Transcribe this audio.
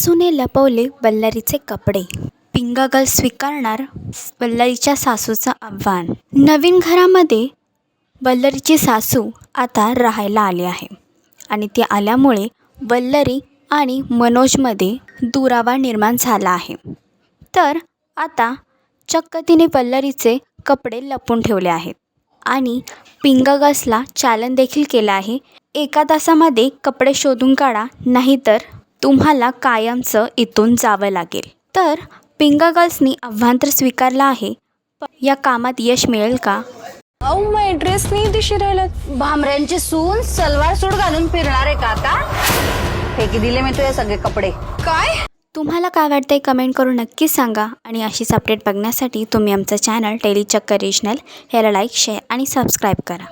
सासूने लपवले वल्लरीचे कपडे. पिंगागल स्वीकारणार बल्लारीच्या सासूचं आव्हान. नवीन घरामध्ये बल्लरीची सासू आता राहायला आली आहे. आणि ती आल्यामुळे बल्लरी आणि मनोजमध्ये दुरावा निर्माण झाला आहे. तर आता चक्क तिने बल्लरीचे कपडे लपून ठेवले आहेत. आणि पिंगागसला चालन देखील केलं आहे. एका तासामध्ये कपडे शोधून काढा नाहीतर तुम्हाला कायमचं इथून जावं लागेल. तर पिंगागल्सनी आव्हान तर स्वीकारलं आहे या कामात यश मिळेल का? अहो मग ड्रेस नाही दिशी राहिला. भामऱ्यांची सून सलवार सूट घालून फिरणार आहे का आता? फेकी दिले मी तुझे सगळे कपडे. काय? तुम्हाला काय वाटतंय कमेंट करून नक्कीच सांगा आणि अशीच अपडेट बघण्यासाठी तुम्ही आमचं चॅनल टेलीचक्कर रिजनल ह्याला लाईक शेअर आणि सबस्क्राईब करा.